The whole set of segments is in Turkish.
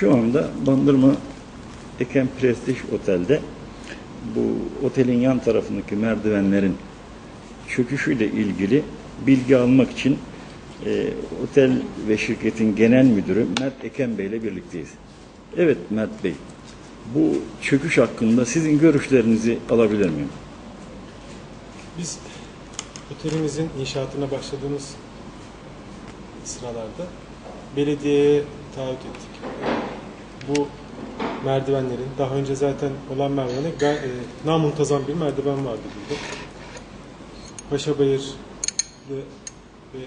Şu anda Bandırma Eken Prestij Otel'de bu otelin yan tarafındaki merdivenlerin çöküşüyle ilgili bilgi almak için e, otel ve şirketin genel müdürü Mert Eken Bey ile birlikteyiz. Evet Mert Bey, bu çöküş hakkında sizin görüşlerinizi alabilir miyim? Biz otelimizin inşaatına başladığımız sıralarda belediyeye taahhüt ettik. Bu merdivenlerin, daha önce zaten olan merdivenler ga- e, namuntazam bir merdiven vardı burada. Paşabayır ve, ve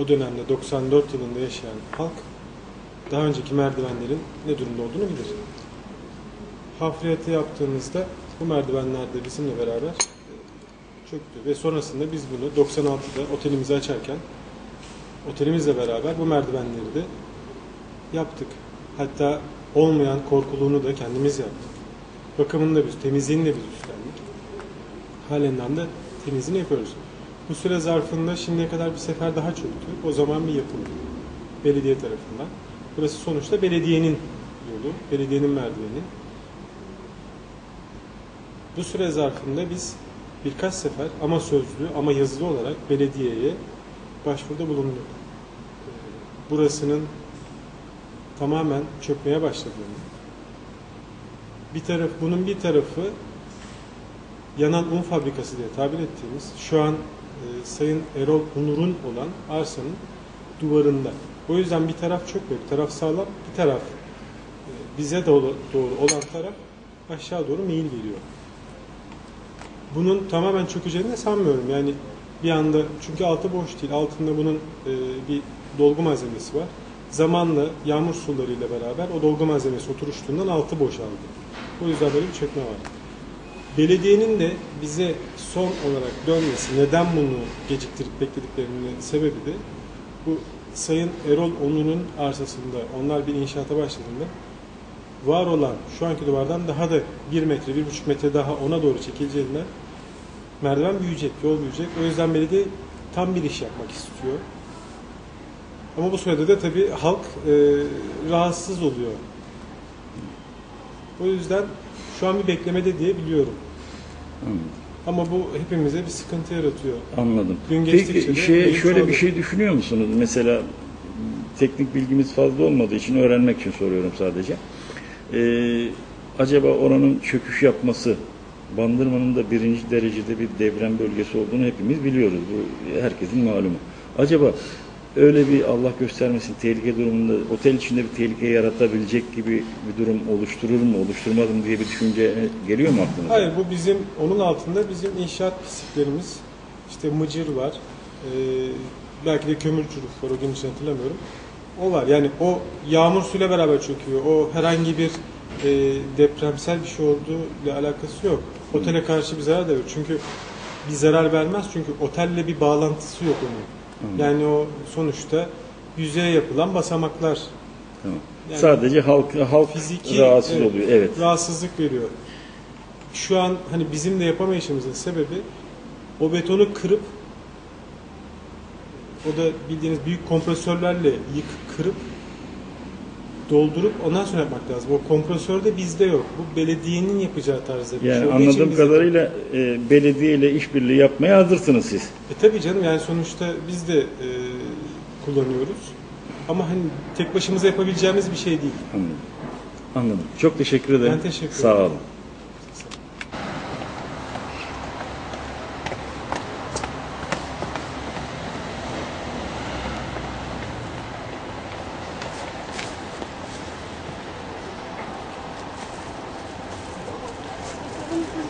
o dönemde 94 yılında yaşayan halk daha önceki merdivenlerin ne durumda olduğunu bilir. Hafriyatı yaptığımızda bu merdivenler de bizimle beraber çöktü ve sonrasında biz bunu 96'da otelimizi açarken otelimizle beraber bu merdivenleri de yaptık. Hatta olmayan korkuluğunu da kendimiz yaptık. Bakımını da biz, temizliğini de biz üstlendik. Halen de temizliğini yapıyoruz. Bu süre zarfında şimdiye kadar bir sefer daha çöktü. O zaman bir yapıldı. Belediye tarafından. Burası sonuçta belediyenin yolu, belediyenin merdiveni. Bu süre zarfında biz birkaç sefer ama sözlü ama yazılı olarak belediyeye başvuruda bulunduk. Ee, Burasının tamamen çökmeye başladığını. Bir taraf bunun bir tarafı yanan un fabrikası diye tabir ettiğimiz şu an e, Sayın Erol Onur'un olan arsanın duvarında. O yüzden bir taraf çökmüyor, bir taraf sağlam, bir taraf e, bize doğru, doğru olan taraf aşağı doğru meyil veriyor. Bunun tamamen çökeceğini sanmıyorum. Yani bir anda çünkü altı boş değil. Altında bunun e, bir dolgu malzemesi var. Zamanla yağmur sularıyla beraber o dolgu malzemesi oturuştuğundan altı boşaldı. O yüzden böyle bir çökme var. Belediyenin de bize son olarak dönmesi, neden bunu geciktirip beklediklerinin sebebi de bu Sayın Erol Onur'un arsasında onlar bir inşaata başladığında var olan şu anki duvardan daha da 1 metre, 1,5 metre daha ona doğru çekileceğinden merdiven büyüyecek, yol büyüyecek. O yüzden belediye tam bir iş yapmak istiyor. Ama bu sırada da tabii halk e, rahatsız oluyor. O yüzden şu an bir beklemede diye biliyorum. Anladım. Ama bu hepimize bir sıkıntı yaratıyor. Anladım. Gün geçtikçe Peki de şey, şöyle bir çoğalıyor. şey düşünüyor musunuz? Mesela teknik bilgimiz fazla olmadığı için öğrenmek için soruyorum sadece. Ee, acaba oranın çöküş yapması Bandırma'nın da birinci derecede bir deprem bölgesi olduğunu hepimiz biliyoruz. Bu herkesin malumu. Acaba öyle bir Allah göstermesin tehlike durumunda otel içinde bir tehlike yaratabilecek gibi bir durum oluşturur mu, oluşturmaz mı diye bir düşünce geliyor mu aklınıza? Hayır bu bizim onun altında bizim inşaat pisliklerimiz işte mıcır var. Ee, belki de kömür çürük var o gün için hatırlamıyorum. O var. Yani o yağmur suyla beraber çöküyor. O herhangi bir e, depremsel bir şey olduğu ile alakası yok. Otele karşı bir zarar da yok. Çünkü bir zarar vermez çünkü otelle bir bağlantısı yok onun. Yani o sonuçta yüzeye yapılan basamaklar. Tamam. Yani- Sadece halk halk Fiziki rahatsız evet, oluyor. Evet. rahatsızlık veriyor. Şu an hani bizim de yapamayışımızın sebebi o betonu kırıp o da bildiğiniz büyük kompresörlerle yıkıp kırıp doldurup ondan sonra yapmak lazım. O kompresör de bizde yok. Bu belediyenin yapacağı tarzda bir Yani şey için anladığım kadarıyla e, belediye ile işbirliği yapmaya hazırsınız siz. E tabii canım yani sonuçta biz de e, kullanıyoruz. Ama hani tek başımıza yapabileceğimiz bir şey değil. Anladım. Anladım. Çok teşekkür ederim. Ben teşekkür Sağ ederim. olun.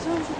上样子